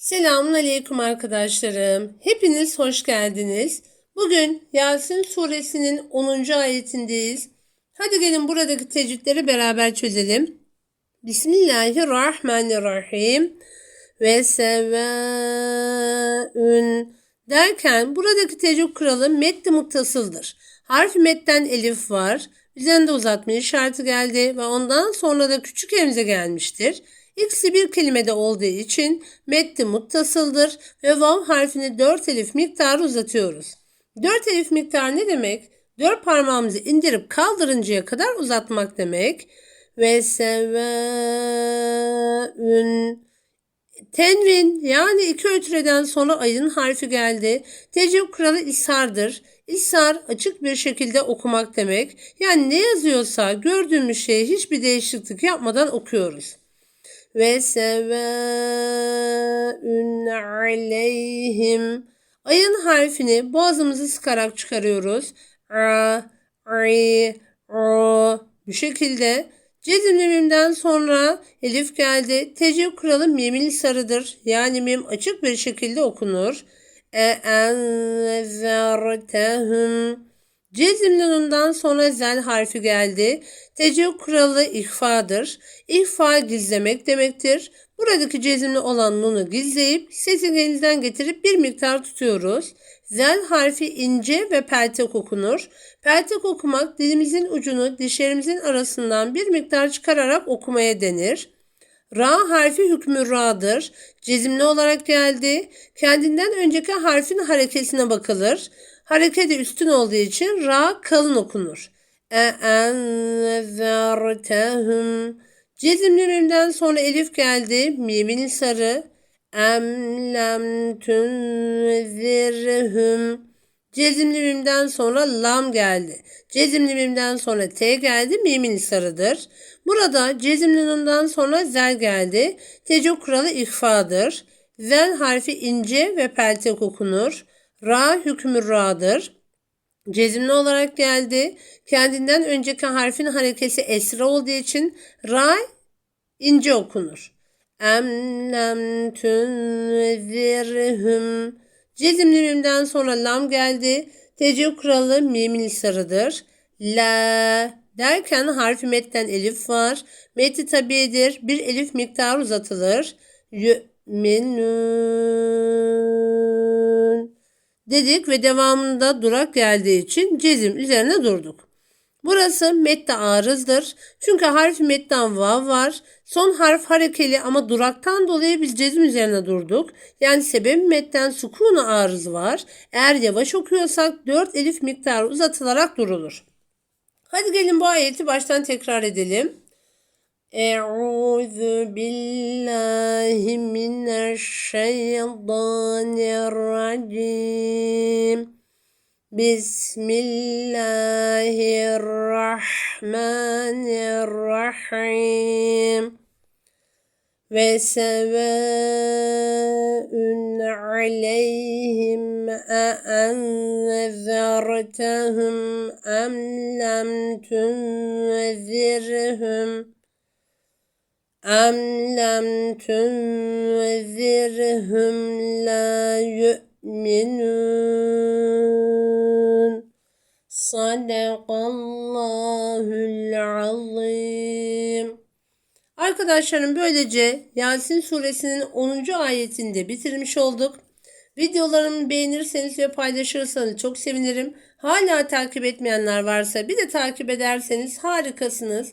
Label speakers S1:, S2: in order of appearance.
S1: Selamun Aleyküm arkadaşlarım. Hepiniz hoş geldiniz. Bugün Yasin suresinin 10. ayetindeyiz. Hadi gelin buradaki tecvidleri beraber çözelim. Bismillahirrahmanirrahim. Ve sevaün derken buradaki tecvid kuralı meddi muttasıldır. Harf metten elif var. Üzerinde uzatma işareti geldi ve ondan sonra da küçük emze gelmiştir. İkisi bir kelimede olduğu için meddi muttasıldır ve vav harfini 4 elif miktarı uzatıyoruz. 4 elif miktarı ne demek? 4 parmağımızı indirip kaldırıncaya kadar uzatmak demek. Ve sevaün Tenvin yani iki ötüreden sonra ayın harfi geldi. Tecrüb kuralı isardır. İsar açık bir şekilde okumak demek. Yani ne yazıyorsa gördüğümüz şeyi hiçbir değişiklik yapmadan okuyoruz. Ve sevaün aleyhim. Ayın harfini boğazımızı sıkarak çıkarıyoruz. A, i, o. Bu şekilde Cezimli sonra elif geldi. Tecrüb kuralı mimil sarıdır. Yani mim açık bir şekilde okunur. E enzertehum. Cezimli nundan sonra zel harfi geldi. Tecrüb kuralı ihfadır. İhfa gizlemek demektir. Buradaki cezimli olan nunu gizleyip sesi elinizden getirip bir miktar tutuyoruz. Zel harfi ince ve peltek okunur. Peltek okumak dilimizin ucunu dişlerimizin arasından bir miktar çıkararak okumaya denir. Ra harfi hükmü ra'dır. Cezimli olarak geldi. Kendinden önceki harfin harekesine bakılır. Hareketi üstün olduğu için ra kalın okunur. E enzertehum. Cezimli mimden sonra elif geldi. Mimin sarı. Em lem tunzirhum. Cezimli mimden sonra lam geldi. Cezimli mimden sonra t geldi. Mimin sarıdır. Burada cezimli nundan sonra zel geldi. Tecok kuralı ihfadır. Zel harfi ince ve peltek okunur. Ra hükmü ra'dır. Cezimli olarak geldi. Kendinden önceki harfin harekesi esra olduğu için ra ince okunur. Em lem tunzirhum. Cezimli mimden sonra lam geldi. Tecrüb kuralı mimin sarıdır. La derken harfi metten elif var. Meti tabidir. Bir elif miktarı uzatılır. Yü'minun dedik ve devamında durak geldiği için cezim üzerine durduk. Burası mette arızdır. Çünkü harfi metten vav var. Son harf harekeli ama duraktan dolayı biz cezim üzerine durduk. Yani sebebi metten sukunu arız var. Eğer yavaş okuyorsak 4 elif miktarı uzatılarak durulur. Hadi gelin bu ayeti baştan tekrar edelim. Euzu billahi mineşşeytanirracim. Bismillahirrahmanirrahim. Ve sevaün aleyhim a enzertehum em lem tunzirhum em lem tunzirhum la yu'minun Sadakallahul azim Arkadaşlarım böylece Yasin suresinin 10. ayetinde bitirmiş olduk. Videolarımı beğenirseniz ve paylaşırsanız çok sevinirim. Hala takip etmeyenler varsa bir de takip ederseniz harikasınız.